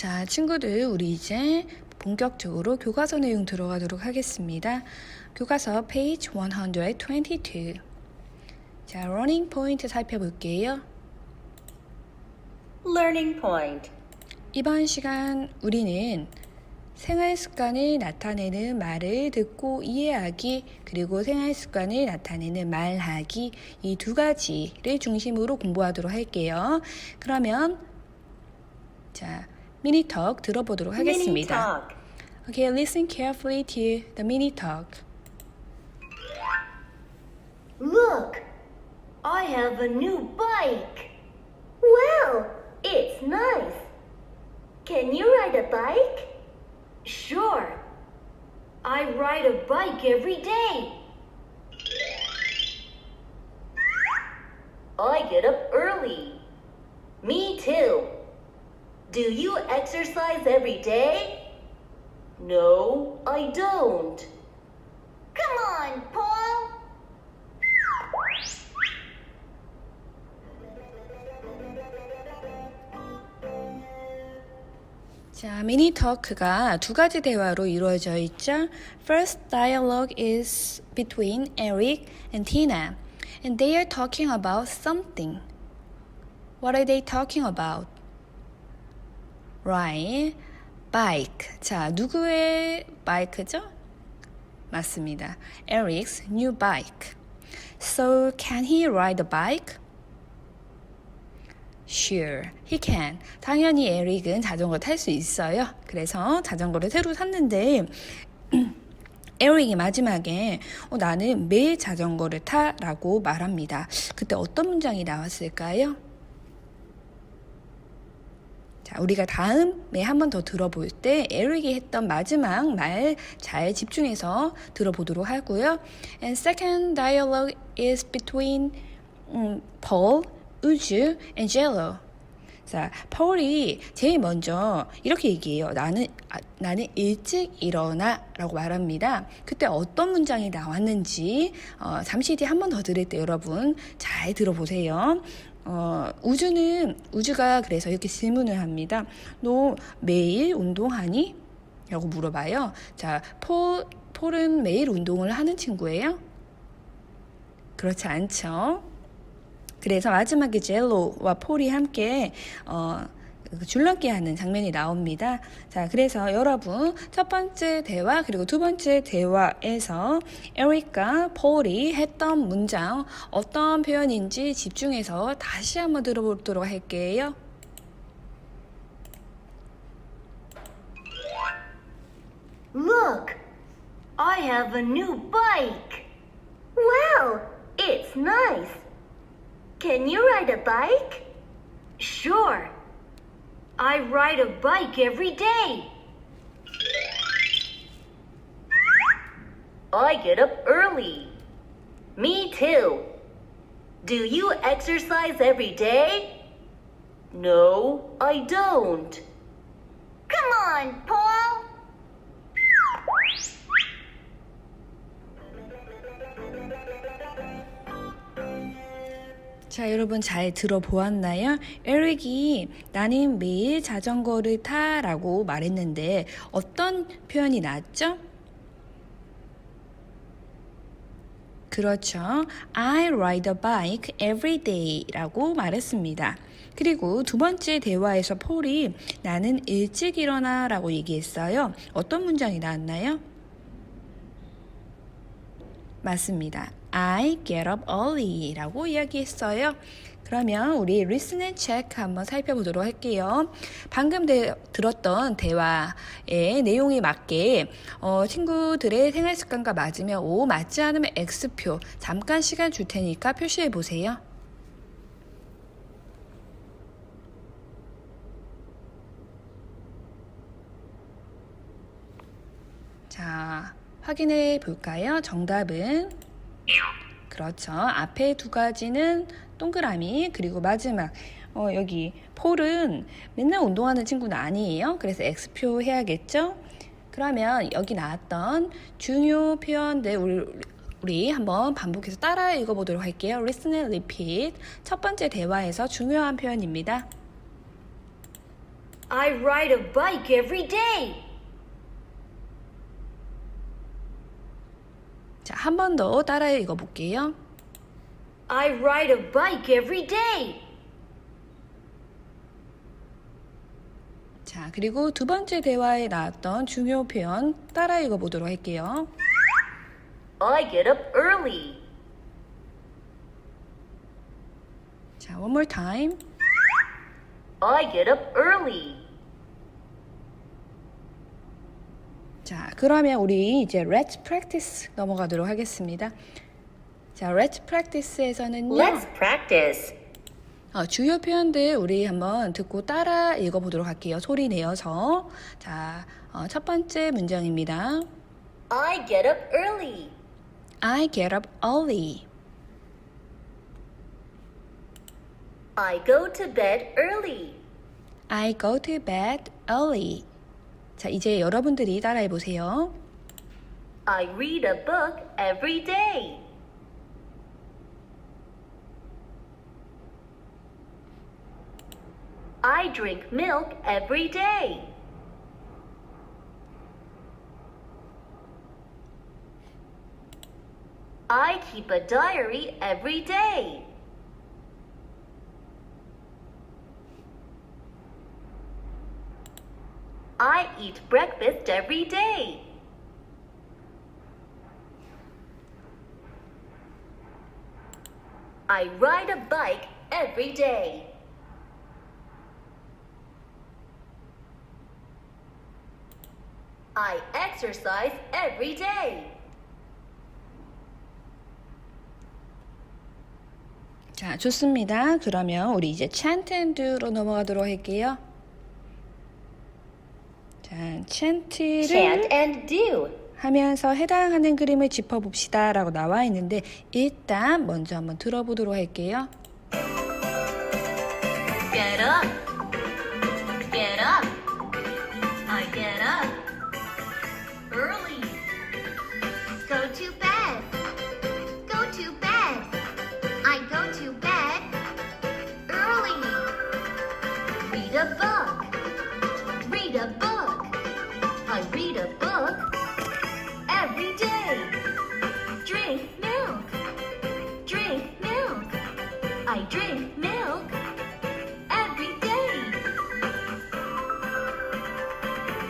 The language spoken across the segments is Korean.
자, 친구들, 우리 이제 본격적으로 교과서 내용 들어가도록 하겠습니다. 교과서 page 122. 자, 러닝 포인트 살펴볼게요. Learning point. 이번 시간 우리는 생활 습관을 나타내는 말을 듣고 이해하기 그리고 생활 습관을 나타내는 말하기 이 두 가지를 중심으로 공부하도록 할게요. 그러면 자 미니톡 들어보도록 Mini 하겠습니다. talk. Okay, listen carefully to the mini talk. Look, I have a new bike. Wow, it's nice. Can you ride a bike? Sure. I ride a bike every day. I get up early. Me too. Do you exercise every day? No, I don't. Come on, Paul. 자, 미니 토크가 두 가지 대화로 이루어져 있죠. First dialogue is between Eric and Tina, and they are talking about something. What are they talking about? Right, bike. 자, 누구의 바이크죠? 맞습니다. Eric's new bike. So, can he ride a bike? Sure, he can. 당연히 에릭은 자전거 탈 수 있어요. 그래서 자전거를 새로 샀는데 에릭이 마지막에 어, 나는 매일 자전거를 타라고 말합니다. 그때 어떤 문장이 나왔을까요? 자, 우리가 다음에 한 번 더 들어볼 때 에릭이 했던 마지막 말 잘 집중해서 들어보도록 하고요. And second dialogue is between 음, Paul, 우주, and Jello. 자, 폴이 제일 먼저 이렇게 얘기해요. 나는 아, 나는 일찍 일어나라고 말합니다. 그때 어떤 문장이 나왔는지 어, 잠시 뒤에 한 번 더 들을 때 여러분 잘 들어보세요. 어, 우주는 우주가 그래서 이렇게 질문을 합니다. 너 매일 운동하니? 라고 물어봐요. 자, 폴 폴은 매일 운동을 하는 친구예요? 그렇지 않죠. 그래서 마지막에 젤로와 폴이 함께 어, 그 줄넘기 하는 장면이 나옵니다. 자, 그래서 여러분 첫 번째 대화 그리고 두 번째 대화에서 에릭과 폴이 했던 문장 어떤 표현인지 집중해서 다시 한번 들어보도록 할게요. Look, I have a new bike. Wow, it's nice. Can you ride a bike? Sure. I ride a bike every day. I get up early. Me too. Do you exercise every day? No, I don't. Come on, Paul. 자, 여러분 잘 들어보았나요? 에릭이 나는 매일 자전거를 타 라고 말했는데 어떤 표현이 나왔죠? 그렇죠. I ride a bike every day 라고 말했습니다. 그리고 두 번째 대화에서 폴이 나는 일찍 일어나 라고 얘기했어요. 어떤 문장이 나왔나요? 맞습니다. I get up early 라고 이야기했어요. 그러면 우리 listen and check 한번 살펴보도록 할게요. 방금 대, 들었던 대화의 내용에 맞게 어, 친구들의 생활 습관과 맞으면 O, 맞지 않으면 X표 잠깐 시간 줄 테니까 표시해 보세요. 자, 확인해 볼까요? 정답은 그렇죠. 앞에 두 가지는 동그라미 그리고 마지막 어, 여기 폴은 맨날 운동하는 친구는 아니에요. 그래서 X표 해야겠죠? 그러면 여기 나왔던 중요 표현들 우리, 우리 한번 반복해서 따라 읽어보도록 할게요. Listen and repeat. 첫 번째 대화에서 중요한 표현입니다. I ride a bike every day. 자, 한 번 더 따라 읽어 볼게요. I ride a bike every day. 자, 그리고 두 번째 대화에 나왔던 중요 표현 따라 읽어 보도록 할게요. I get up early. 자, one more time. I get up early. 자, 그러면 우리 이제 let's practice 넘어가도록 하겠습니다. 자, let's practice에서는요. Let's practice. 어, 주요 표현들 우리 한번 듣고 따라 읽어보도록 할게요. 소리 내어서. 자, 어, 첫 번째 문장입니다. I get up early. I get up early. I go to bed early. I go to bed early. 자, 이제 여러분들이 따라해 보세요. I read a book every day. I drink milk every day. I keep a diary every day. Eat breakfast every day. I ride a bike every day. I exercise every day. 자, 좋습니다. 그러면 우리 이제 chant and do로 넘어가도록 할게요. 자, chant를 Chant and do. 하면서 해당하는 그림을 짚어봅시다 라고 나와 있는데 일단 먼저 한번 들어보도록 할게요. Get up. Drink milk every day.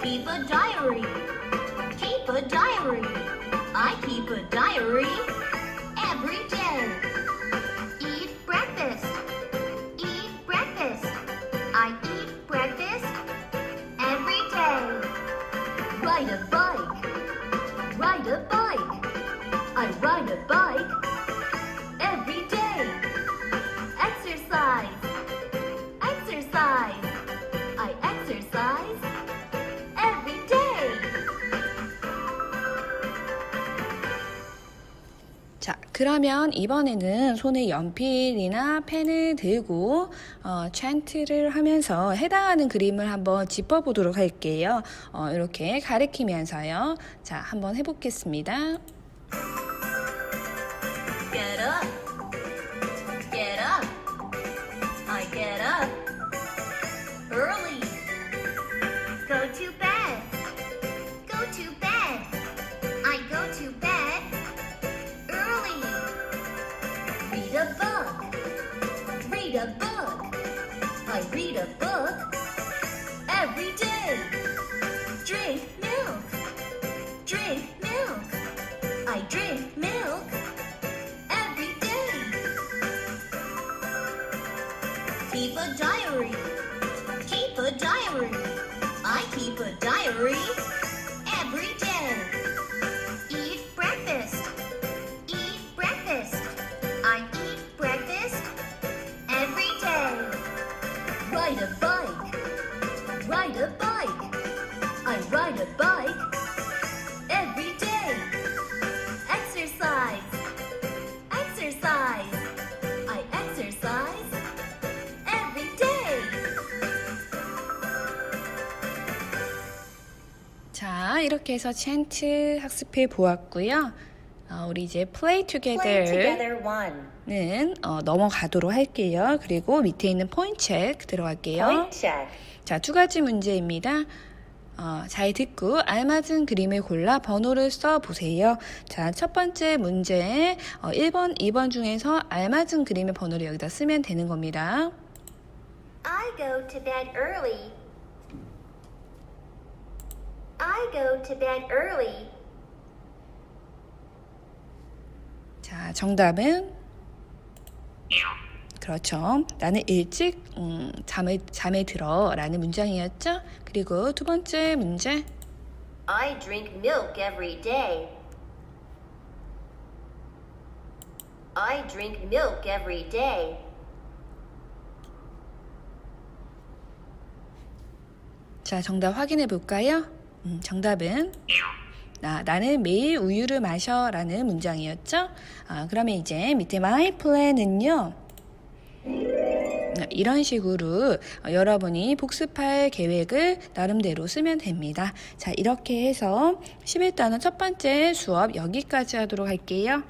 Keep a diary. Keep a diary. I keep a diary every day. Eat breakfast. Eat breakfast. I eat breakfast every day. Ride a bike. Ride a bike. I ride a bike 그러면 이번에는 손에 연필이나 펜을 들고 어, chan트를 하면서 해당하는 그림을 한번 짚어보도록 할게요. 어, 이렇게 가리키면서요. 자, 한번 해보겠습니다. Drink milk every day. Keep a diary. Keep a diary. I keep a diary 이렇게 해서 chan트 학습해 보았고요. 어, 우리 이제 play together는. 어, 넘어가도록 할게요. 그리고 밑에 있는 point check 들어갈게요. Point check. 자, 두 가지 문제입니다. 어, 잘 듣고 알맞은 그림을 골라 번호를 써 보세요. 자, 첫 번째 문제 어, 1번, 2번 중에서 알맞은 그림의 번호를 여기다 쓰면 되는 겁니다. I go to bed early. I go to bed early. 자, 정답은 그렇죠. 나는 일찍 음, 잠을 잠에 들어라는 문장이었죠. 그리고 두 번째 문제 I drink milk every day. I drink milk every day. 자, 정답 확인해 볼까요? 음, 정답은 나, 나는 매일 우유를 마셔 라는 문장이었죠. 아, 그러면 이제 밑에 my plan은요. 음, 이런 식으로 어, 여러분이 복습할 계획을 나름대로 쓰면 됩니다. 자, 이렇게 해서 11단원 첫 번째 수업 여기까지 하도록 할게요.